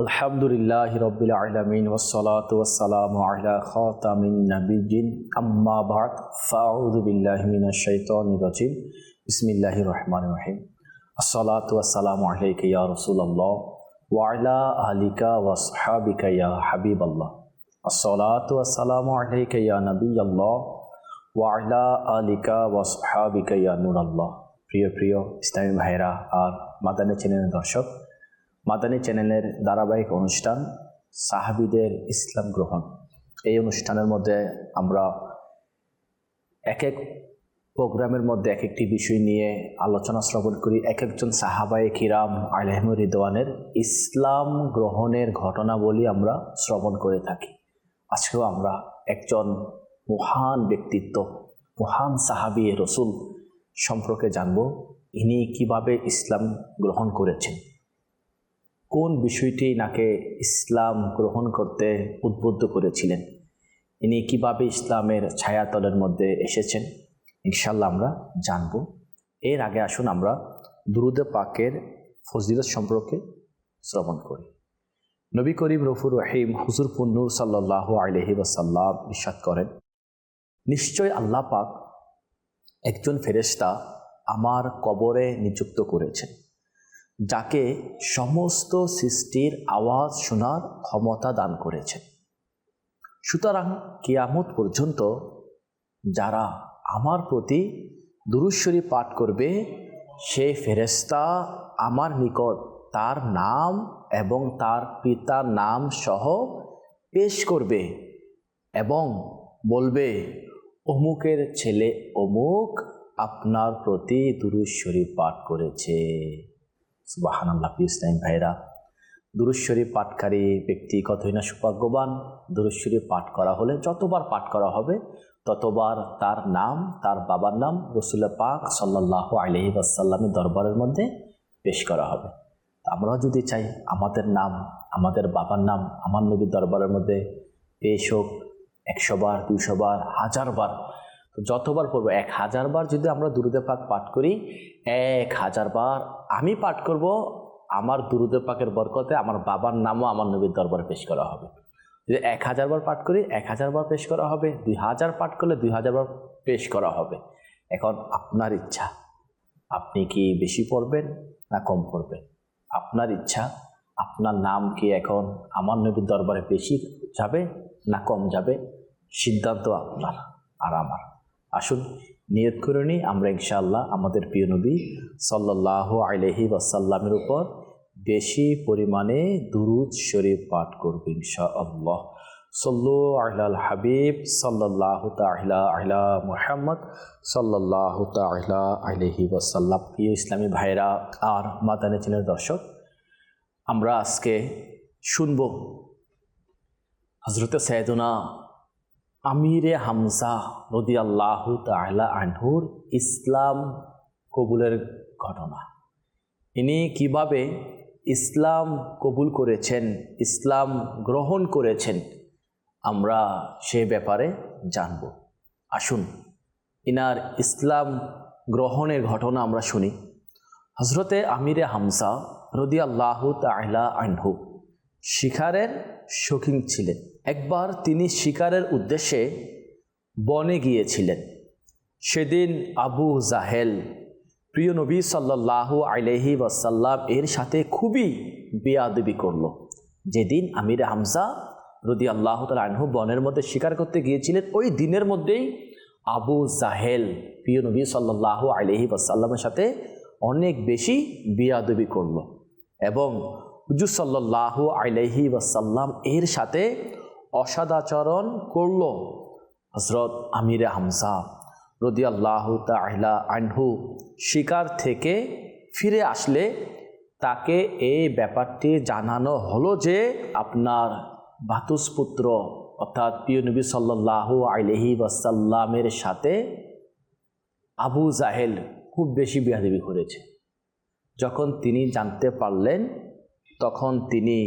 আলহামদুলিল্লাহ রবিল আলমিন ওসলাত ওসালাম আলা খাতামিন নবীজিন আম্মা বাদ ফাউদুবিল্লাহ মিনাশ শাইতানির রাজিম। বিসমিল্লাহির রহমানির রহিম। আসসালাত ওয়াসসালামু আলাইকা ইয়া রাসূলুল্লাহ। ওয়া আলা আলিকা ওয়া সাহাবিকা ইয়া হাবিবাল্লাহ। আসসালাত ওয়াসসালামু আলাইকা ইয়া নবিয়াল্লাহ। ওয়া আলা আলিকা ওয়া সাহাবিকা ইয়া নূরাল্লাহ। প্রিয় প্রিয় ইসলামী ভাইরা আর মাদানী চ্যানেলের দর্শক মাদানী চ্যানেলের ধারাবাহিক অনুষ্ঠান সাহাবিদের ইসলাম গ্রহণ। এই অনুষ্ঠানের মধ্যে আমরা এক এক প্রোগ্রামের মধ্যে এক একটি বিষয় নিয়ে আলোচনা শ্রবণ করি। এক একজন সাহাবায়ে কিরাম আলহমুর রিদওয়ানের ইসলাম গ্রহণের ঘটনাবলী আমরা শ্রবণ করে থাকি। আজকেও আমরা একজন মহান ব্যক্তিত্ব, মহান সাহাবি রসুল সম্পর্কে জানব। ইনি কীভাবে ইসলাম গ্রহণ করেছেন? কোন বিষয়টি নাকে ইসলাম গ্রহণ করতে উদ্বুদ্ধ করেছিলেন? ইনি কীভাবে ইসলামের ছায়াতলের মধ্যে এসেছেন? ইনশাল্লাহ আমরা জানব। এর আগে আসুন আমরা দুরুদে পাকের ফজিলত সম্পর্কে শ্রবণ করি। নবী করিম রফুর রহিম হুজুর পুন্নুর সাল্লাহ আলহি ওয়াসাল্লাম ইসাদ করেন, নিশ্চয় আল্লাহ পাক একজন ফেরেশতা আমার কবরে নিযুক্ত করেছেন। যাকে সমস্ত সৃষ্টির আওয়াজ শোনার ক্ষমতা দান করেছেন সুতরাং কিয়ামত পর্যন্ত যারা আমার প্রতি দুরুশ্বরী পাঠ করবে, সে ফেরেস্তা আমার নিকট তার নাম এবং তার পিতার নাম সহ পেশ করবে এবং বলবে, অমুকের ছেলে অমুক আপনার প্রতি দুরুশ্বরী পাঠ করেছে। সুবাহান আল্লাহ ইসলাম ভাইরা। দুরুশ্বরী পাঠকারী ব্যক্তি কতই না সৌভাগ্যবান। দুরুশ্বরী পাঠ করা হলে যতবার পাঠ করা হবে, ততবার তার নাম, তার বাবার নাম রসুল্লাহ পাক সাল্লাহ আলহি আসাল্লামের দরবারের মধ্যে পেশ করা হবে। আমরাও যদি চাই আমাদের নাম, আমাদের বাবার নাম আমার নবীর দরবারের মধ্যে পেশ হোক, একশো বার দুশো বার, হাজার বার যতবার পড়ব, এক হাজার বার যদি আমরা দুরুদে পাক পাঠ করি, এক হাজার বার আমি পাঠ করব আমার দুরুদে পাকের বরকতে, আমার বাবার নামও আমার নবীর দরবারে পেশ করা হবে। যদি এক হাজার বার পাঠ করি, এক হাজার বার পেশ করা হবে, দুই হাজার পাঠ করলে দুই হাজার বার পেশ করা হবে। এখন আপনার ইচ্ছা, আপনি কি বেশি পড়বেন না কম পড়বেন? আপনার ইচ্ছা, আপনার নাম কি এখন আমার নবীর দরবারে বেশি যাবে না কম যাবে? সিদ্ধান্ত আপনার আর আমার। আসুন নিয়ত করে নিই। আমরা ইনশাআল্লাহ আমাদের প্রিয় নবী সাল্লাহ আলহি ওয়াসাল্লামের উপর বেশি পরিমাণে দুরুদ শরীফ পাঠ করব ইনশা আল্লাহ সল্লু আহলাল হাবিব সাল্লাহ তাহলা আহলা মুহাম্মদ সাল্লাহ তাহলা আলহি ওয়াসাল্লাম। প্রিয় ইসলামী ভাইরা আর মাতানে দর্শক, আমরা আজকে শুনব হজরত সৈয়দনা আমিরে হামজা রদি আল্লাহ তাহলা আনহুর ইসলাম কবুলের ঘটনা। ইনি কীভাবে ইসলাম কবুল করেছেন, ইসলাম গ্রহণ করেছেন, আমরা সে ব্যাপারে জানব। আসুন, ইনার ইসলাম গ্রহণের ঘটনা আমরা শুনি। হজরতে আমিরে হামসা রদি আল্লাহ তাহলা আনহু শিকারের শৌখিন ছিলেন। একবার তিনি শিকারের উদ্দেশ্যে বনে গিয়েছিলেন। সেদিন আবু জাহেল, প্রিয় নবী সাল্লাহ আলহি ওয়াসাল্লাম এর সাথে খুবই বেয়াদবি করল। যেদিন আমির হামজা রদি আল্লাহ তাল আনহু বনের মধ্যে শিকার করতে গিয়েছিলেন, ওই দিনের মধ্যেই আবু জাহেল, প্রিয় নবী সাল্লাহ আলহি ওয়াসাল্লামের সাথে অনেক বেশি বিয়াদবি করল। এবং হুজুর সাল্লাহ আলহি ওয়াসাল্লাম এর সাথে অসদাচরণ করল। হজরত আমিরে হামসা রদি আল্লাহ তাহলা আনহু শিকার থেকে ফিরে আসলে তাকে এই ব্যাপারটি জানানো হলো যে আপনার বাতুসপুত্র অর্থাৎ প্রিয় নবী সাল্লাহ আলহি ওয়াসাল্লামের সাথে আবু জাহেল খুব বেশি বিয়াদেবি করেছে। যখন তিনি জানতে পারলেন তখন তিনি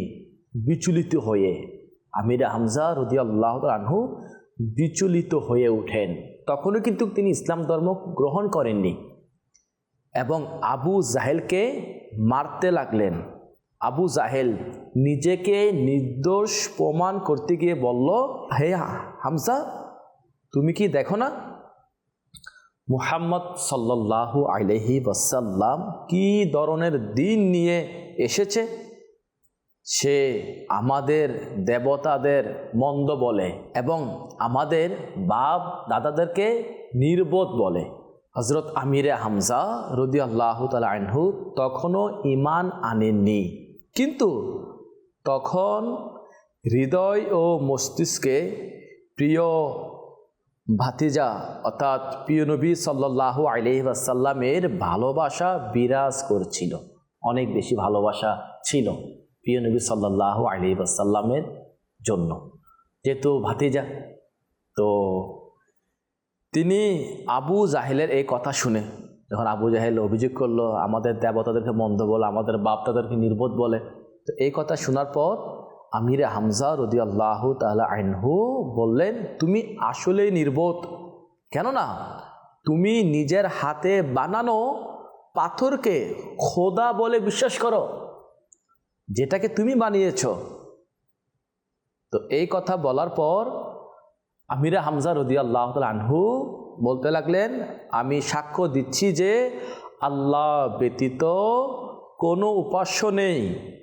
বিচলিত হয়ে আমির হামজা রদি আল্লাহ আনহু বিচলিত হয়ে ওঠেন। তখনও কিন্তু তিনি ইসলাম ধর্ম গ্রহণ করেননি এবং আবু জাহেলকে মারতে লাগলেন। আবু জাহেল নিজেকে নির্দোষ প্রমাণ করতে গিয়ে বলল, হে হামজা, তুমি কি দেখো না মুহাম্মদ সাল্লাল্লাহু আলহি ওয়াসাল্লাম কি ধরনের দিন নিয়ে এসেছে? সে আমাদের দেবতাদের মন্দ বলে এবং আমাদের বাপ দাদাদেরকে নির্বোধ বলে। হজরত আমিরে হামজা রদি আল্লাহ তালা আনহু তখনও ইমান আনেননি। কিন্তু তখন হৃদয় ও মস্তিষ্কে প্রিয় ভাতিজা অর্থাৎ প্রিয় নবী সাল্লাহ আলহিবাসাল্লামের ভালোবাসা বিরাজ করছিল। অনেক বেশি ভালোবাসা ছিল। প্রিয় নবী সাল্লাহ আলহিবাসাল্লামের জন্য। যেহেতু ভাতিজা, তো তিনি আবু জাহেলের এই কথা শুনে, যখন আবু জাহেল অভিযোগ করল, আমাদের দেবতাদেরকে মন্দ বলে, আমাদের বাপ তাদেরকে নির্বোধ বলে। তো এই কথা শোনার পর আমিরে হামজা রদি আল্লাহ তালা আইনহু বললেন, তুমি আসলেই নির্বোধ। কেননা তুমি নিজের হাতে বানানো পাথরকে খোদা বলে বিশ্বাস করো। যেটাকে তুমি বানিয়েছ। তো এই কথা বলার পর আমিরা হামজা রদি আল্লাহ আনহু বলতে লাগলেন, আমি সাক্ষ্য দিচ্ছি যে আল্লাহ ব্যতীত কোনো উপাস্য নেই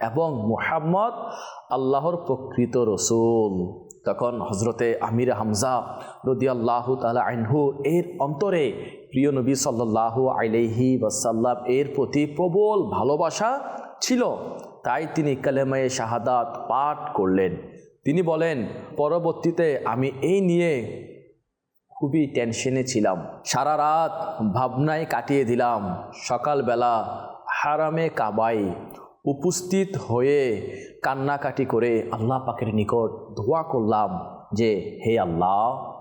এবং মুহাম্মদ আল্লাহর প্রকৃত রসুল। তখন হজরতে আমির হামজা রদি আল্লাহ তালা আইনহু এর অন্তরে প্রিয় নবী সাল্লাহ আইলেহি ওয়াসাল্লাম এর প্রতি প্রবল ভালোবাসা ছিল। তাই তিনি কালেমায়ে শাহাদাত পাঠ করলেন। তিনি বলেন, পরবর্তীতে আমি এই নিয়ে খুবই টেনশনে ছিলাম। সারা রাত ভাবনায় কাটিয়ে দিলাম। সকালবেলা হারামে কাবাই উপস্থিত হয়ে কান্নাকাটি করে আল্লাহ পাকের নিকট দোয়া করলাম যে, হে আল্লাহ,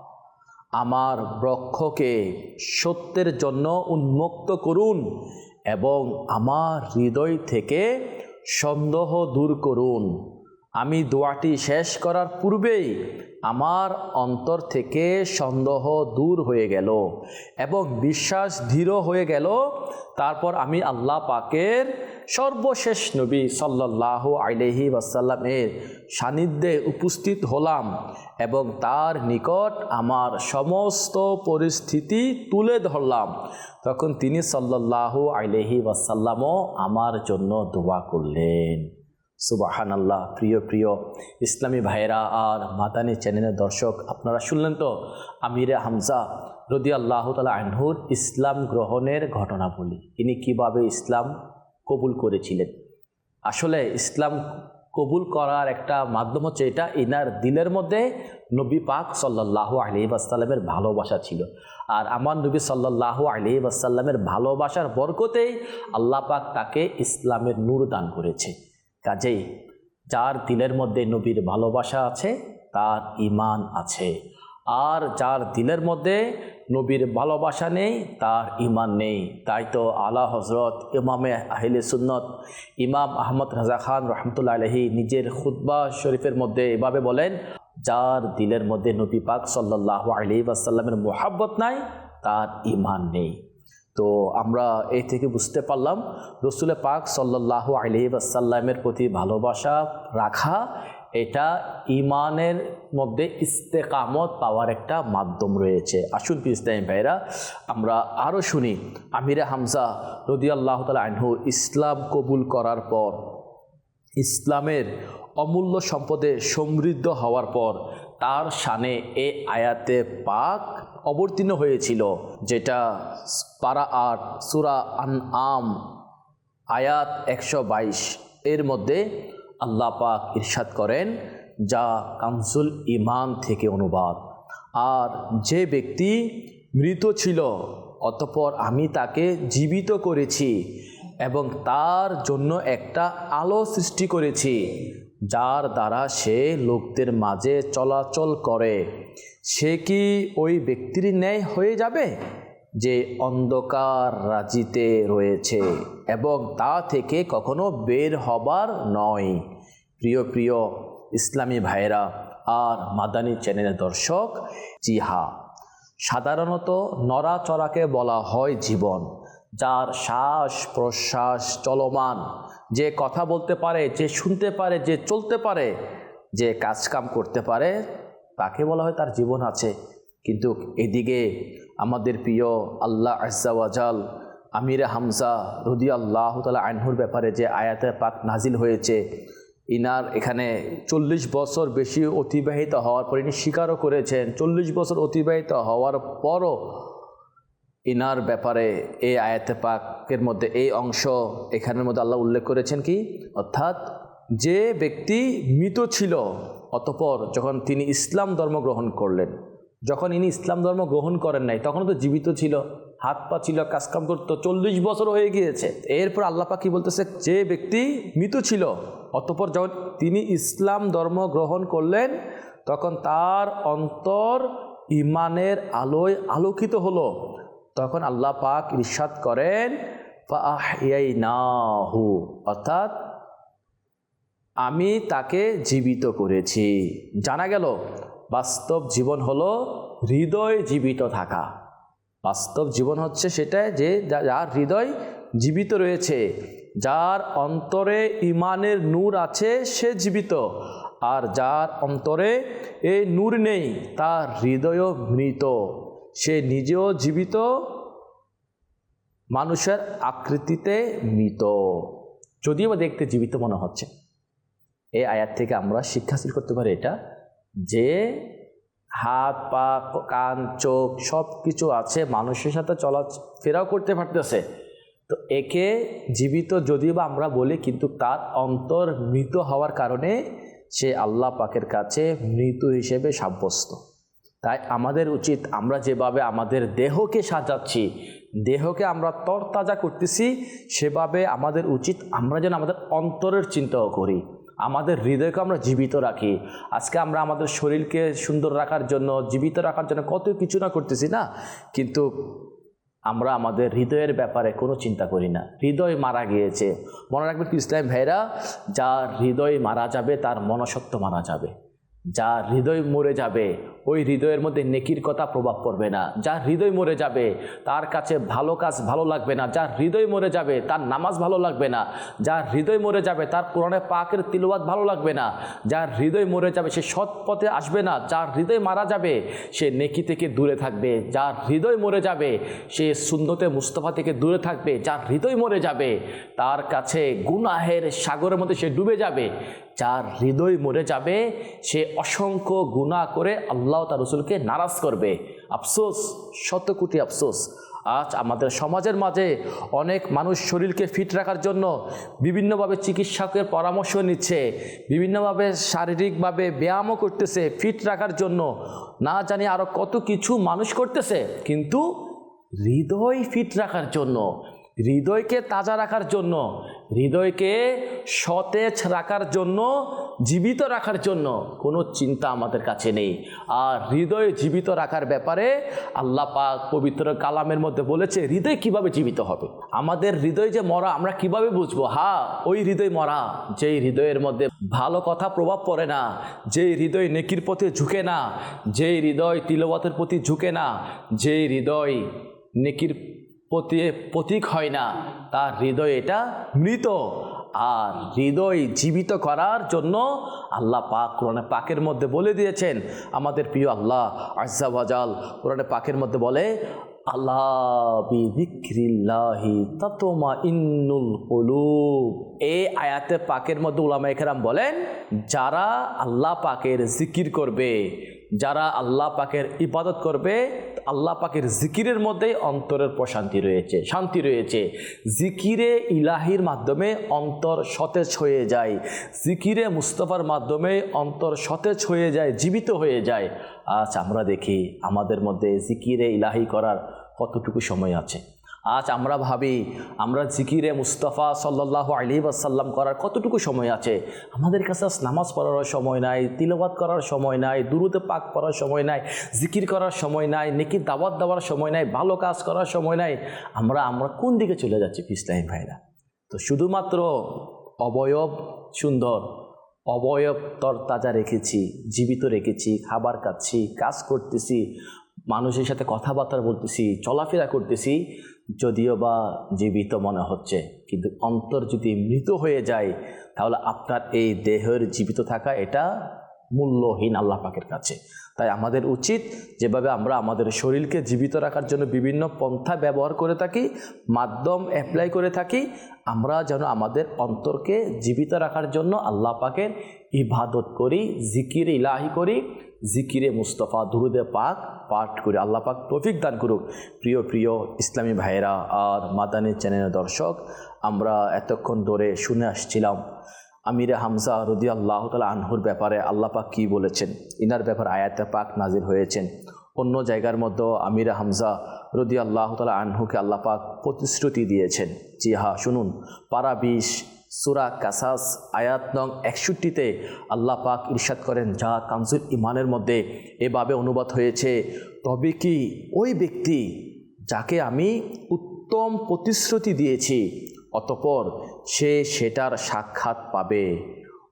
আমার বক্ষকে সত্যের জন্য উন্মুক্ত করুন এবং আমার হৃদয় থেকে সন্দেহ দূর করুন। আমি দোয়াটি শেষ করার পূর্বেই আমার অন্তর থেকে সন্দেহ দূর হয়ে গেল এবং বিশ্বাস দৃঢ় হয়ে গেল। তারপর আমি আল্লাহ পাকের সর্বশেষ নবী সাল্লাহ আলহি ওয়াসাল্লামের সান্নিধ্যে উপস্থিত হলাম এবং তার নিকট আমার সমস্ত পরিস্থিতি তুলে ধরলাম। তখন তিনি সাল্লাহ আলহি ওয়াসাল্লামও আমার জন্য দোয়া করলেন। সুবাহান আল্লাহ প্রিয় প্রিয় ইসলামী ভাইরা আর মাদানী চ্যানেলের দর্শক, আপনারা শুনলেন তো আমিরে হামজা রদি আল্লাহ তালা আনহুর ইসলাম গ্রহণের ঘটনা বলি তিনি কীভাবে ইসলাম কবুল করেছিলেন? আসলে ইসলাম কবুল করার একটা মাধ্যম হচ্ছে এটা, ইনার দিলের মধ্যে নবী পাক সাল্লাহ আলি আসাল্লামের ভালোবাসা ছিল। আর আমার নবী সাল্লাহ আলি আসাল্লামের ভালোবাসার বরকতেই আল্লাহ পাক তাকে ইসলামের নূর দান করেছে। কাজেই যার দিলের মধ্যে নবীর ভালোবাসা আছে, তার ইমান আছে। আর যার দিলের মধ্যে নবীর ভালোবাসা নেই, তার ইমান নেই। তাই তো আলা হজরত ইমামে আহিলে সুন্নত, ইমাম আহমদ রাজা খান রহমতুল্লা আলহী নিজের খুদ্া শরীফের মধ্যে এভাবে বলেন, যার দিলের মধ্যে নবী পাক সাল্লাহ আলি আসাল্লামের মোহাব্বত নাই, তার ইমান নেই। তো আমরা এই থেকে বুঝতে পারলাম রসুল পাক সাল্লাহ আসাল্লামের প্রতি ভালোবাসা রাখা, এটা ইমানের মধ্যে ইস্তেকামত পাওয়ার একটা মাধ্যম রয়েছে। আসুন ইসলাম ভাইরা আমরা আরও শুনি, আমিরে হামজা রদি আল্লাহ তালা আনহু, ইসলাম কবুল করার পর, ইসলামের অমূল্য সম্পদে সমৃদ্ধ হওয়ার পর, তার শানে এ আয়াতে পাক অবতীর্ণ হয়েছিল, যেটা পারা আট সুরা আন আম আয়াত একশো বাইশ, এর মধ্যে আল্লাহ পাক ইরশাদ করেন, যা কানসুল ইমান থেকে অনুবাদ। আর যে ব্যক্তি মৃত ছিল, অতপর আমি তাকে জীবিত করেছি এবং তার জন্য একটা আলো সৃষ্টি করেছি। যার দ্বারা সে লোকদের মাঝে চলাচল করে। সে কি ওই ব্যক্তির ন্যায় হয়ে যাবে যে অন্ধকার রাজিতে রয়েছে এবং তা থেকে কখনো বের হবার নয়? প্রিয় প্রিয় ইসলামী ভাইরা আর মাদানী চ্যানেলের দর্শক, জিহা। সাধারণত নড়াচড়াকে বলা হয় জীবন, যার শ্বাস প্রশ্বাস চলমান। যে কথা বলতে পারে, যে শুনতে পারে, যে চলতে পারে, যে কাজকাম করতে পারে, তাকে বলা হয় তার জীবন আছে। কিন্তু এদিকে আমাদের প্রিয় আল্লাহ আজাল আমিরে হামজা রুদি আল্লাহ তালা আইনহুর ব্যাপারে যে আয়াতে পাক নাজিল হয়েছে, ইনার এখানে চল্লিশ বছর বেশি অতিবাহিত হওয়ার পর ইনি স্বীকারও করেছেন, চল্লিশ বছর অতিবাহিত হওয়ার পরও ইনার ব্যাপারে এই আয়াতে পাকের মধ্যে এই অংশ এখানের মধ্যে আল্লাহ উল্লেখ করেছেন কি? অর্থাৎ যে ব্যক্তি মৃত ছিল, অতপর যখন তিনি ইসলাম ধর্ম গ্রহণ করলেন, যখন ইনি ইসলাম ধর্ম গ্রহণ করেন নাই তখন তো জীবিত ছিল, হাত পা ছিল, কাজকাম করতো, চল্লিশ বছর হয়ে গিয়েছে। এরপর আল্লাহ পাক কি বলতেছে? যে ব্যক্তি মৃত ছিল, অতপর যখন তিনি ইসলাম ধর্ম গ্রহণ করলেন, তখন তার অন্তর ইমানের আলোয় আলোকিত হলো। তখন আল্লাহ পাক ইরশাদ করেন নাহু অর্থাৎ আমি তাকে জীবিত করেছি। জানা গেল, বাস্তব জীবন হলো হৃদয় জীবিত থাকা। বাস্তব জীবন হচ্ছে সেটা যে যার হৃদয় জীবিত রয়েছে, যার অন্তরে ইমানের নূর আছে, সে জীবিত। আর যার অন্তরে এই নূর নেই, তার হৃদয়ও মৃত। সে নিজেও জীবিত, মানুষের আকৃতিতে মৃত। যদিও বা দেখতে জীবিত মনে হচ্ছে। এই আয়াত থেকে আমরা শিক্ষা হাসিল করতে পারি এটা যে হাত, পা, কান, চোখ সব কিছু আছে, মানুষের সাথে চলা ফেরাও করতে পারতেছে। তো একে জীবিত যদিও বা আমরা বলি, কিন্তু তার অন্তর মৃত হওয়ার কারণে সে আল্লাহ পাকের কাছে মৃত হিসেবে সাব্যস্ত। তাই আমাদের উচিত আমরা যেভাবে আমাদের দেহকে সাজাচ্ছি, দেহকে আমরা তরতাজা করতেছি, সেভাবে আমাদের উচিত আমরা যেন আমাদের অন্তরের চিন্তাও করি, আমাদের হৃদয়কে আমরা জীবিত রাখি। আজকে আমরা আমাদের শরীরকে সুন্দর রাখার জন্য, জীবিত রাখার জন্য কত কিছু না করতেছি না, কিন্তু আমরা আমাদের হৃদয়ের ব্যাপারে কোনো চিন্তা করি না। হৃদয় মারা গিয়েছে। মনে রাখবেন ইসলাম ভাইরা, যার হৃদয় মারা যাবে, তার মনসত্ব মারা যাবে। যার হৃদয় মরে যাবে ওই হৃদয়ের মধ্যে নেকির কথা প্রভাব পড়বে না। যার হৃদয় মরে যাবে, তার কাছে ভালো কাজ ভালো লাগবে না। যার হৃদয় মরে যাবে, তার নামাজ ভালো লাগবে না। যার হৃদয় মরে যাবে, তার কোরআনে পাকের তিলওয়াত ভালো লাগবে না। যার হৃদয় মরে যাবে, সে সৎ পথে আসবে না। যার হৃদয় মারা যাবে, সে নেকি থেকে দূরে থাকবে। যার হৃদয় মরে যাবে, সে সুন্নতে মুস্তফা থেকে দূরে থাকবে। যার হৃদয় মরে যাবে, তার কাছে গুনাহের সাগরের মধ্যে সে ডুবে যাবে। যার হৃদয় মরে যাবে, সে অসংখ্য গুণা করে আল্লাহ তার রসুলকে নারাজ করবে। আফসোস, শত কোটি আফসোস। আজ আমাদের সমাজের মাঝে অনেক মানুষ শরীরকে ফিট রাখার জন্য বিভিন্নভাবে চিকিৎসকের পরামর্শ নিচ্ছে, বিভিন্নভাবে শারীরিকভাবে ব্যায়ামও করতেছে ফিট রাখার জন্য। না জানি আরও কত কিছু মানুষ করতেছে, কিন্তু হৃদয় ফিট রাখার জন্য, হৃদয়কে তাজা রাখার জন্য হৃদয়কে সতেজ রাখার জন্য, জীবিত রাখার জন্য কোনো চিন্তা আমাদের কাছে নেই। আর হৃদয় জীবিত রাখার ব্যাপারে আল্লাহ পাক পবিত্র কালামের মধ্যে বলেছে, হৃদয় কীভাবে জীবিত হবে? আমাদের হৃদয় যে মরা, আমরা কীভাবে বুঝব? হা, ওই হৃদয় মরা, যেই হৃদয়ের মধ্যে ভালো কথা প্রভাব পড়ে না, যেই হৃদয় নেকির পথে ঝুঁকে না, যেই হৃদয় তিলবতের প্রতি ঝুঁকে না, যেই হৃদয় নেকির প্রতীক হয় না। তার হৃদয় এটা মৃত। আর হৃদয় জীবিত করার জন্য আল্লাহ পাক কোরআনে পাকের মধ্যে বলে দিয়েছেন, আমাদের প্রিয় আল্লাহ আজাল কোরআনে পাকের মধ্যে বলে এই আয়াতে পাকের মধ্যে উলামা একরাম বলেন, যারা আল্লাহ পাকের জিকির করবে, যারা আল্লাহ পাকের ইবাদত করবে আল্লাহ পাকের জিকিরের মধ্যে অন্তরের প্রশান্তি রয়েছে, শান্তি রয়েছে। জিকিরে ইলাহির মাধ্যমে অন্তর সতেজ হয়ে যায়। জিকিরে মুস্তফার মাধ্যমে অন্তর সতেজ হয়ে যায়, জীবিত হয়ে যায়। আজ আমরা দেখি আমাদের মধ্যে জিকিরে ইলাহি করার কতটুকু সময় আছে। আজ আমরা ভাবি, আমরা জিকিরে মুস্তফা সাল্লাহ আলী আসাল্লাম করার কতটুকু সময় আছে? আমাদের কাছে নামাজ পড়ার সময় নাই তিলবাত করার সময় নাই দুরুতে পাক পড়ার সময় নাই, জিকির করার সময় নাই নেকির দাওয়াত দেওয়ার সময় নাই, ভালো কাজ করার সময় নাই, আমরা আমরা কোন দিকে চলে যাচ্ছি ইসলাম ভাইরা? তো শুধুমাত্র অবয়ব সুন্দর, অবয়ব তরতাজা রেখেছি, জীবিত রেখেছি, খাবার খাচ্ছি, কাজ করতেছি, মানুষের সাথে কথাবার্তা বলতেছি, চলাফেরা করতেছি যদিও বা জীবিত মনে হচ্ছে, কিন্তু অন্তর যদি মৃত হয়ে যায়, তাহলে আপনার এই দেহের জীবিত থাকা এটা মূল্যহীন আল্লাহ পাকের কাছে। তাই আমাদের উচিত যেভাবে আমরা আমাদের শরীরকে জীবিত রাখার জন্য বিভিন্ন পন্থা ব্যবহার করে থাকি, মাধ্যম অ্যাপ্লাই করে থাকি, আমরা যেন আমাদের অন্তরকে জীবিত রাখার জন্য আল্লাহ পাকের ইবাদত করি, জিকির ইলাহি করি, জিকিরে মুস্তফা দুরুদে পাক পাঠ করি। আল্লাহ পাক তৌফিক দান করুক। প্রিয় প্রিয় ইসলামী ভাইয়েরা আর মাদানী চ্যানেলের দর্শক, আমরা এতক্ষণ ধরে শুনে আসছিলাম আমিরে হামজা রদি আল্লাহ তালা আনহুর ব্যাপারে আল্লাহ পাক কী বলেছেন? ইনার ব্যাপার আয়াতে পাক নাজির হয়েছেন। অন্য জায়গার মধ্যে আমিরে হামজা রদি আল্লাহ তালা আনহুকে আল্লাহ পাক প্রতিশ্রুতি দিয়েছেন। জি হা শুনুন। পারা বিশ, সুরা কাসাস, আয়াত নং একষট্টিতে আল্লাহ পাক ইরশাদ করেন, যা কানসুল ইমানের মধ্যে এভাবে অনুবাদ হয়েছে, তবে কি ওই ব্যক্তি যাকে আমি উত্তম প্রতিশ্রুতি দিয়েছি, অতপর সে সেটার সাক্ষাৎ পাবে।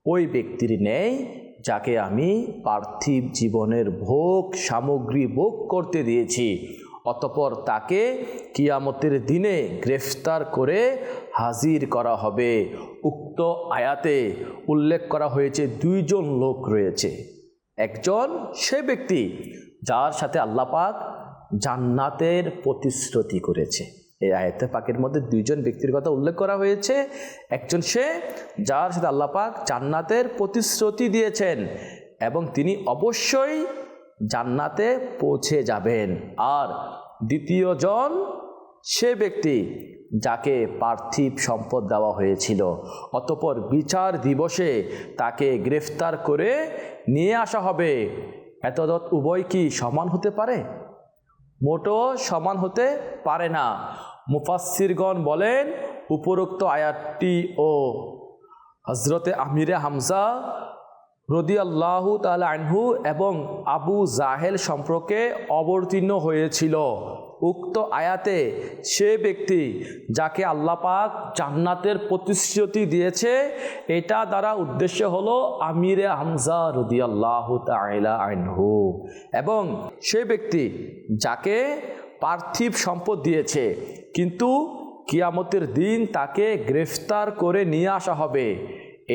ওই ব্যক্তির ন্যায় যাকে আমি পার্থিব জীবনের ভোগ সামগ্রী ভোগ করতে দিয়েছি, অতপর তাকে কিয়ামতের দিনে গ্রেফতার করে হাজির করা হবে। উক্ত আয়াতে উল্লেখ করা হয়েছে, দুইজন লোক রয়েছে। একজন সে ব্যক্তি যার সাথে আল্লাপাক জান্নাতের প্রতিশ্রুতি করেছে। এই আয়তে পাকের মধ্যে দুইজন ব্যক্তির কথা উল্লেখ করা হয়েছে। একজন সে, যার সাথে আল্লাপাক জান্নাতের প্রতিশ্রুতি দিয়েছেন এবং তিনি অবশ্যই জান্নাতে পৌঁছে যাবেন। আর দ্বিতীয় জন সে ব্যক্তি যাকে পার্থিব সম্পদ দেওয়া হয়েছিল। অতপর বিচার দিবসে তাকে গ্রেফতার করে নিয়ে আসা হবে। এতদৎ উভয় কি সমান হতে পারে? মোটো সমান হতে পারে না। মুফাসিরগণ বলেন, উপরোক্ত আয়াতটি ও। হজরতে আমিরে হামজা রদি আল্লাহ তাল আনহু এবং আবু জাহেল সম্পর্কে অবতীর্ণ হয়েছিল। উক্ত আয়াতে সে ব্যক্তি যাকে আল্লাপাক জান্নাতের প্রতিশ্রুতি দিয়েছে, এটা দ্বারা উদ্দেশ্য হলো আমিরে হামজা রদি আল্লাহ তাইলা আনহু। এবং সে ব্যক্তি যাকে পার্থিব সম্পদ দিয়েছে, কিন্তু কিয়ামতের দিন তাকে গ্রেফতার করে নিয়ে আসা হবে।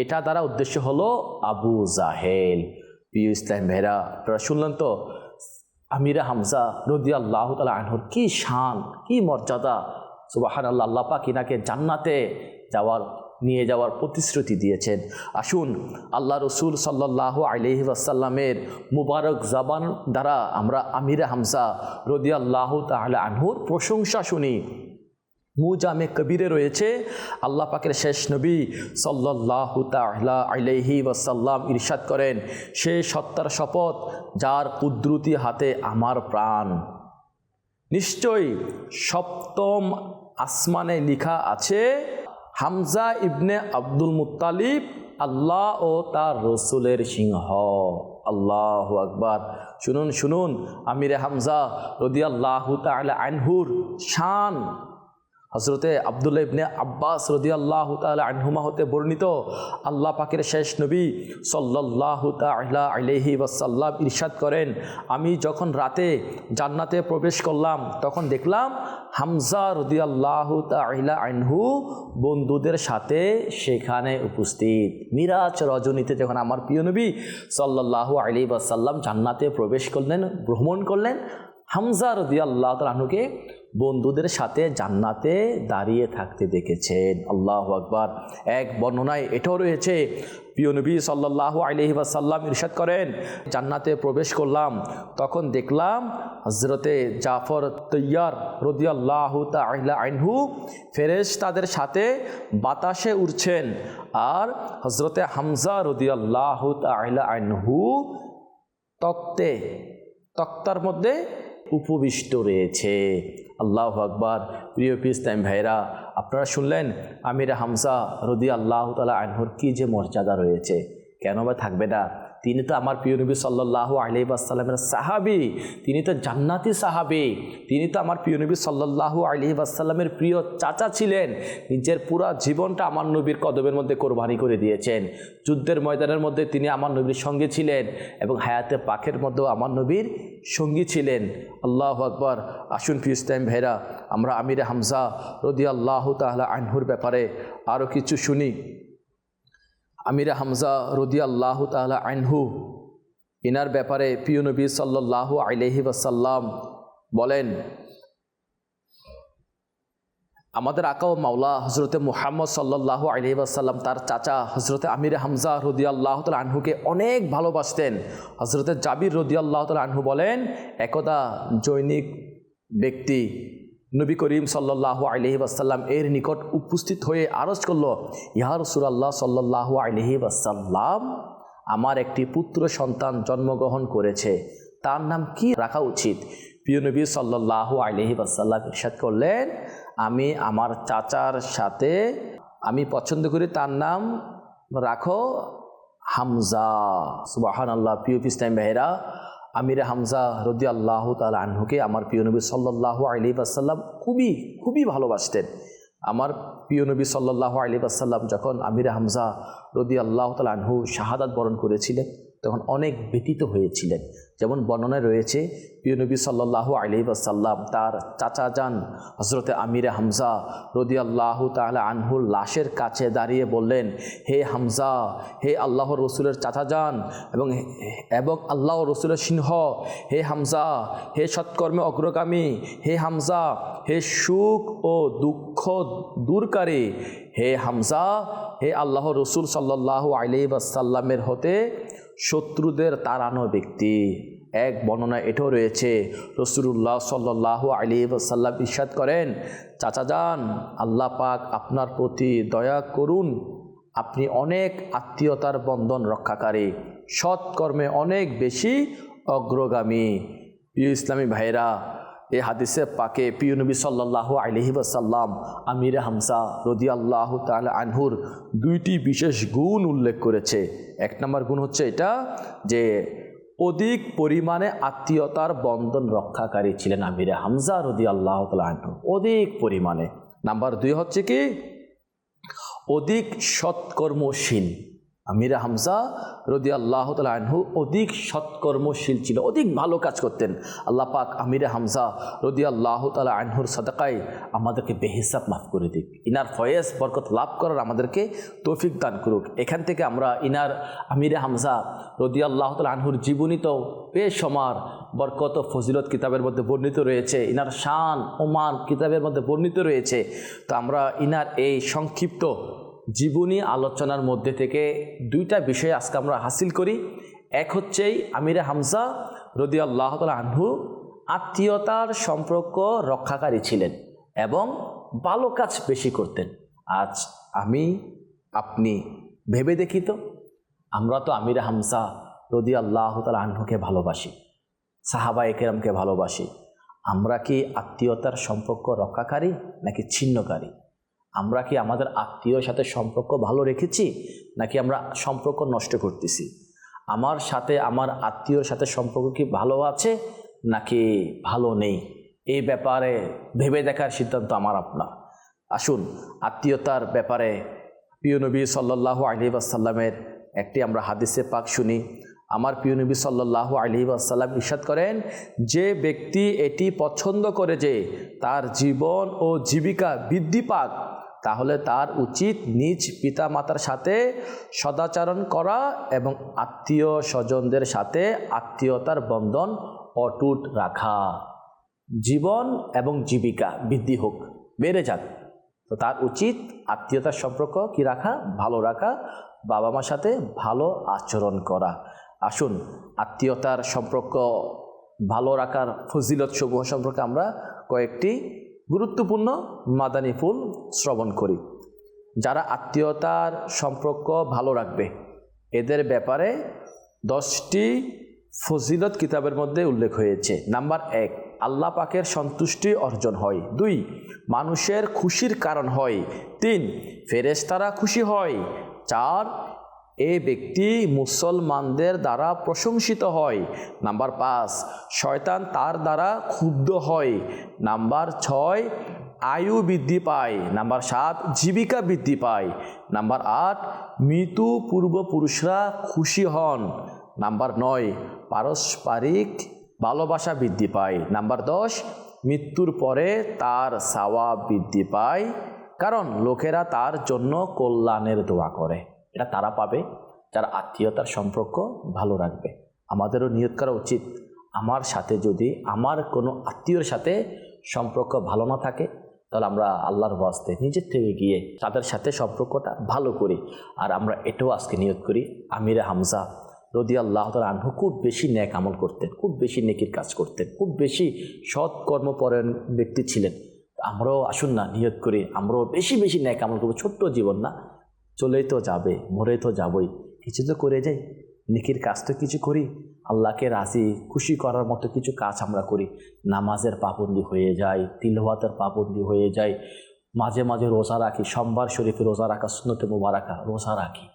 এটা দ্বারা উদ্দেশ্য হলো আবু জাহেল। প্রিয় ইসলাম ভেরা শুনলেন তো? আমিরা হামজা রদি আল্লাহ তালা আনহর কী শান, কি মর্যাদা। সুবাহান আল্লাহ আল্লাহ পাকিনাকে জান্নাতে যাওয়ার, নিয়ে যাওয়ার প্রতিশ্রুতি দিয়েছেন। আসুন, আল্লাহ রসুল সাল্লাহ আলহি আসাল্লামের মুবারক জাবান দ্বারা আমরা আমিরা হামসা রদি আল্লাহ তাহলে আনহুর প্রশংসা শুনি। মুজামে কবিরে রয়েছে। আল্লাহ পাকের শেষ নবী সাল্লাহ তাহলা আলহি ওয়াসাল্লাম ইরশাদ করেন, সে সত্তার শপথ যার কুদ্রুতি হাতে আমার প্রাণ। নিশ্চয়ই সপ্তম আসমানে লিখা আছে, হামজা ইবনে আব্দুল মুতালিব আল্লাহ ও তার রসুলের সিংহ। আল্লাহ আকবার। শুনুন শুনুন, আমিরে হামজা রদি আল্লাহ তাহলে আনহুর শান হজরতে আবদুল্লা ইবনে আব্বাস রদি আল্লাহ আনহুমা হতে বর্ণিত আল্লাহ পাকের শেষ নবী সাল্লাহ তাল্লাহ আলহি ওয়াসাল্লাম ইরশাদ করেন, আমি যখন রাতে জান্নাতে প্রবেশ করলাম, তখন দেখলাম হামজা রদি আল্লাহ তাল্লাহ আনহু বন্ধুদের সাথে সেখানে উপস্থিত। মিরাজ রজনীতে যখন আমার প্রিয় নবী সাল্লাহ আলি ওয়াসাল্লাম জান্নাতে প্রবেশ করলেন, ভ্রমণ করলেন, হামজা রদি আল্লাহ তালুকে বন্ধুদের সাথে জান্নাতে দাঁড়িয়ে থাকতে দেখেছেন। আল্লাহ আকবার। এক বর্ণনায় এটাও রয়েছে, প্রিয় নবী সাল্লাহ আলহি আসাল্লাম ইরশাদ করেন, জান্নাতে প্রবেশ করলাম, তখন দেখলাম হজরতে জাফর তৈয়ার রদিয়াল্লাহ তাহলা আইনহু ফেরেশ তাদের সাথে বাতাসে উঠছেন আর হজরতে হামজা রদিয়াল্লাহ তাহলা আইনহু তত্ত্বে তক্তার মধ্যে উপবিষ্ট রয়েছে। আল্লাহ আকবার। প্রিয় পিস্তাইম ভাইরা আপনারা শুনলেন আমির হামসা রদি আল্লাহ তালা আনহুর কী যে মর্যাদা রয়েছে। কেন বা থাকবে না? তিনি তো আমার প্রিয় নবী সাল্লাহ আলি আসসালামের সাহাবি, তিনি তো জান্নাতি সাহাবি, তিনি তো আমার প্রিয় নবী সাল্লাহ আলি আসসালামের প্রিয় চাচা ছিলেন, নিজের পুরো জীবনটা আমার নবীর কদমের মধ্যে কোরবানি করে দিয়েছেন। যুদ্ধের ময়দানের মধ্যে তিনি আমার নবীর সঙ্গে ছিলেন এবং হায়াতে পাখের মধ্যেও আমার নবীর সঙ্গী ছিলেন। আল্লাহ আকবর। আসুন ফি ইসলাম ভেরা আমরা আমিরে হামজা রদি আল্লাহ তাহলা আনহুর ব্যাপারে আরও কিছু শুনি। আমিরে হামজা রদি আল্লাহ তাহলা আনহু, ইনার ব্যাপারে পিউনবী নবী সাল্লাহ আলহি ওয়াসাল্লাম বলেন আমাদের আকাও মাওলা হজরতে মুহাম্মদ সাল্লাহ আলহি আসাল্লাম তার চাচা হজরতে আমির হামজা রদি আল্লাহ তাল আনহুকে অনেক ভালোবাসতেন। হজরতে জাবির রদি তাল আনহু বলেন, একদা জৈনিক ব্যক্তি নবী করিম সাল্লাহ আলহি আসাল্লাম এর নিকট উপস্থিত হয়ে আরজ করল ইহা রসুলাল্লাহ সাল্লাহ আলহি আসাল্লাম আমার একটি পুত্র সন্তান জন্মগ্রহণ করেছে। তার নাম কি? রাখা উচিত। প্রিয় নবী সাল্লাহ আলহি আসাল্লাম ইরশাদ করলেন আমি আমার চাচার সাথে আমি পছন্দ করি, তার নাম রাখো হামজা। সুবাহান আল্লাহ প্রিয় ইসলাম বেহেরা আমির হামজা রদি আল্লাহ তাল আনহুকে আমার প্রিয় নবী সাল্লাহ আলি আসাল্লাম খুবই খুবই ভালোবাসতেন। আমার প্রিয় নবী সাল্লাহ আলি আসাল্লাম যখন আমির হামজা রদি আল্লাহ তাল আনহু শাহাদাত বরণ করেছিলেন, তখন অনেক ব্যতীত হয়েছিলেন। যেমন বর্ণনায় রয়েছে, প্রিয় নবী সাল্লাহ আলি আসাল্লাম তার চাচা যান হজরতে আমিরে হামজা রদি আল্লাহ তাহলে আনহুর লাশের কাছে দাঁড়িয়ে বললেন, হে হামজা, হে আল্লাহ রসুলের চাচা যান এবং এবং আল্লাহ রসুলের সিংহ, হে হামজা, হে সৎকর্মে অগ্রগামী, হে হামজা, হে সুখ ও দুঃখ দূরকারী হে হামজা, হে আল্লাহ রসুল সাল্লাহ আলি আসাল্লামের হতে শত্রুদের তাড়ানো ব্যক্তি। এক বর্ণনা এটাও রয়েছে রসুল্লাহ সাল্লাহ আলী সাল্লাম ইস্বাদ করেন, চাচা যান, আল্লাহ পাক আপনার প্রতি দয়া করুন, আপনি অনেক আত্মীয়তার বন্ধন রক্ষাকারী, সৎকর্মে অনেক বেশি অগ্রগামী। প্রিয় ইসলামী ভাইরা এই হাদিসে পাকে প্রিয় নবী সাল্লাহ আলহি সাল্লাম আমির হামসা রদি আল্লাহ তাল আনহুর দুইটি বিশেষ গুণ উল্লেখ করেছে। এক নম্বর গুণ হচ্ছে এটা যে অধিক পরিমাণে আত্মীয়তার বন্ধন রক্ষাকারী ছিলেন আমিরে হামজা রদি আল্লাহ আনহু। অধিক পরিমাণে। নাম্বার দুই হচ্ছে কি? অধিক সৎকর্মশীল। আমিরা হামজা রদি আল্লাহ আনহু অধিক সৎকর্মশীল ছিল, অধিক ভালো কাজ করতেন। আল্লাহ পাক আমিরে হামজা রদি আল্লাহ তালা আনহুর সদাকায় আমাদেরকে বেহিসাব মাফ করে দিক। ইনার ফয়েজ, বরকত লাভ করার আমাদেরকে তৌফিক দান করুক। এখান থেকে আমরা ইনার আমিরে হামজা রদি আল্লাহ তালা আনহুর জীবনী তো বেশ সমার বরকত ফজিলত কিতাবের মধ্যে বর্ণিত রয়েছে, ইনার শান, ওমান কিতাবের মধ্যে বর্ণিত রয়েছে। তো আমরা ইনার এই সংক্ষিপ্ত জীবনী আলোচনার মধ্যে থেকে দুইটা বিষয় আজকে আমরা হাসিল করি। এক হচ্ছেই আমিরে হামজা রদি আল্লাহ আনহু আত্মীয়তার সম্পর্ক রক্ষাকারী ছিলেন এবং ভালো কাজ বেশি করতেন। আজ আমি, আপনি ভেবে দেখি তো, আমরা তো আমিরে হামসা রদি আল্লাহ তাল আনহুকে ভালোবাসি সাহাবা একেরামকে ভালোবাসি। আমরা কি আত্মীয়তার সম্পর্ক রক্ষাকারী নাকি ছিন্নকারী? আমরা কি আমাদের আত্মীয়র সাথে সম্পর্ক ভালো রেখেছি, নাকি আমরা সম্পর্ক নষ্ট করতেছি? আমার সাথে, আমার আত্মীয়র সাথে সম্পর্ক কি ভালো আছে, নাকি ভালো নেই? এই ব্যাপারে ভেবে দেখার সিদ্ধান্ত আমার আপনার। আসুন, আত্মীয়তার ব্যাপারে প্রিয় নবী সাল্লাহ আসাল্লামের একটি আমরা হাদিসে পাক শুনি। আমার প্রিয় নবী সাল্লাহ আলি আসাল্লাম ইসাদ করেন, যে ব্যক্তি এটি পছন্দ করে যে তার জীবন ও জীবিকা বৃদ্ধি পাক তাহলে তার উচিত নিজ পিতামাতার সাথে সদাচরণ করা এবং আত্মীয় স্বজনদের সাথে আত্মীয়তার বন্ধন অটুট রাখা। জীবন এবং জীবিকা বৃদ্ধি হোক, বেড়ে যাক। তো তার উচিত আত্মীয়তার সম্পর্ক কি রাখা? ভালো রাখা বাবা মার সাথে ভালো আচরণ করা। আসুন, আত্মীয়তার সম্পর্ক ভালো রাখার ফজিলত সমূহ সম্পর্কে আমরা কয়েকটি গুরুত্বপূর্ণ মাদানী ফুল শ্রবণ করি। যারা আত্মীয়তার সম্পর্ক ভালো রাখবে, এদের ব্যাপারে দশটি ফজিলত কিতাবের মধ্যে উল্লেখ হয়েছে। নাম্বার এক, আল্লাহ পাকের সন্তুষ্টি অর্জন হয়। দুই, মানুষের খুশির কারণ হয়। তিন ফেরেস্তারা খুশি হয়। চার এ ব্যক্তি মুসলমানদের দ্বারা প্রশংসিত হয়। নাম্বার পাঁচ, শয়তান তার দ্বারা ক্ষুব্ধ হয়। নাম্বার ছয়, আয়ু বৃদ্ধি পায়। নাম্বার সাত, জীবিকা বৃদ্ধি পায়। নাম্বার আট, মৃত্যু পূর্বপুরুষরা খুশি হন। নাম্বার নয়, পারস্পরিক ভালোবাসা বৃদ্ধি পায়। নাম্বার দশ, মৃত্যুর পরে তার সাওয়া বৃদ্ধি পায়। কারণ লোকেরা তার জন্য কল্যাণের দোয়া করে। এটা তারা পাবে, যারা আত্মীয়তার সম্পর্ক ভালো রাখবে। আমাদেরও নিয়ত করা উচিত। আমার সাথে যদি, আমার কোনো আত্মীয়র সাথে সম্পর্ক ভালো না থাকে, তাহলে আমরা আল্লাহর বাস্তে নিজের থেকে গিয়ে তাদের সাথে সম্পর্কটা ভালো করি। আর আমরা এটাও আজকে নিয়ত করি। আমিরে হামজা রদি আল্লাহ তাল আনহু খুব বেশি ন্যাক আমল করতেন, খুব বেশি নেকির কাজ করতেন, খুব বেশি সৎ কর্মপরায়ণ ব্যক্তি ছিলেন। আমরাও আসুন না নিয়ত করি। আমরাও বেশি বেশি ন্যাক আমল করব, ছোট্ট জীবন না। চলেই তো যাবে মরে তো যাবই। কিছু তো করে যাই। নিকির কাজ তো কিছু করি। আল্লাহকে রাজি, খুশি করার মতো কিছু কাজ আমরা করি। নামাজের পাবন্দি হয়ে যায় তিলওয়াতের পাবন্দি হয়ে যায় মাঝে মাঝে রোজা রাখি, সোমবার শরীফে রোজা রাখা, সুন্নতে মুবারাকা, রোজা রাখি।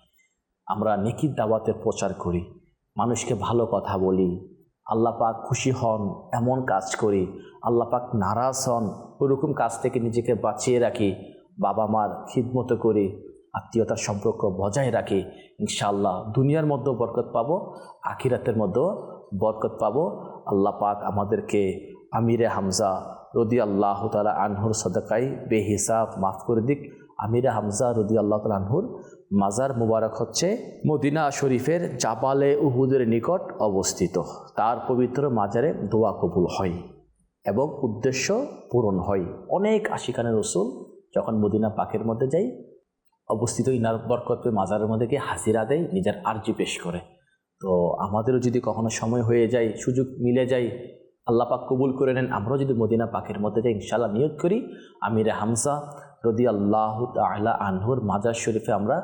আমরা নেকির দাওয়াতের প্রচার করি। মানুষকে ভালো কথা বলি। আল্লাহ পাক খুশি হন, এমন কাজ করি। আল্লাহ পাক নারাজ হন, ওরকম কাজ থেকে নিজেকে বাঁচিয়ে রাখি। বাবা মার খিদমতো করি। আত্মীয়তার সম্পর্ক বজায় রাখি, ইনশাআল্লাহ দুনিয়ার মধ্যেও বরকত পাবো, আখিরাতের মধ্যেও বরকত পাবো। আল্লাহ পাক আমাদেরকে আমিরে হামজা রদি আল্লাহ তালা আনহুর সদকাই বেহিসাব মাফ করে দিক। আমিরে হামজা রদি আল্লাহ তালা আনহুর মাজার মুবারক হচ্ছে মদিনা শরীফের জাপালে উহুদের নিকট অবস্থিত। তার পবিত্র মাজারে দোয়া কবুল হয় এবং উদ্দেশ্য পূরণ হয়। অনেক আশিকানের রসুল যখন মদিনা পাকের মধ্যে যাই অবস্থিত ইনার বরকতে মাজারের মধ্যে গিয়ে হাজিরা দেয়, নিজের আর্জি পেশ করে। তো আমাদেরও যদি কখনো সময় হয়ে যায়, সুযোগ মিলে যায়, আল্লাহ পাক কবুল করে নেন, আমরাও যদি মদিনা পাকের মধ্যে যাই ইনশাল্লাহ নিয়োগ করি। আমিরে হামসা রদি আল্লাহ তাহলা আনহুর মাজার শরীফে আমরা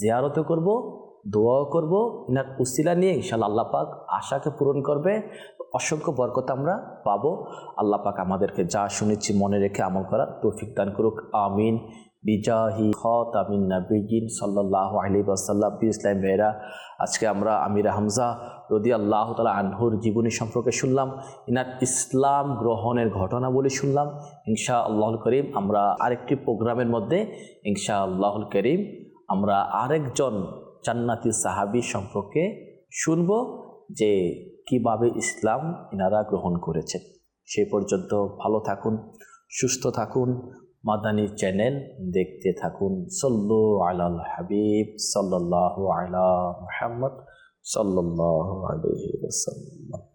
জিয়ারতও করব, দোয়াও করব। ইনার উসিলা নিয়ে ইনশাল্লাহ আল্লাহ পাক আশাকে পূরণ করবে। অসংখ্য বরকত আমরা পাবো। আল্লাহ পাক আমাদেরকে যা শুনেছি, মনে রেখে আমল করার তৌফিক দান করুক। আমিন। বিজাহি খত আমিন নাবিজিন সাল্লাহ আলী আসাল্লাম ইসলাম মেয়েরা আজকে আমরা আমির হামজা রদি আল্লাহ তালা আনহুর জীবনী সম্পর্কে শুনলাম। ইনার ইসলাম গ্রহণের ঘটনাবলী শুনলাম। ইনশা আল্লাহুল করিম আমরা আরেকটি প্রোগ্রামের মধ্যে ইনশা আল্লাহুল করিম আমরা আরেকজন জান্নাতি সাহাবি সম্পর্কে শুনব যে কীভাবে ইসলাম ইনারা গ্রহণ করেছেন। সে পর্যন্ত ভালো থাকুন, সুস্থ থাকুন। মাদানী চ্যানেল দেখতে থাকুন। সল্লু আলাল হাবিব সাল্লাহ আলা মোহাম্মদ সাল্লাহ আলহি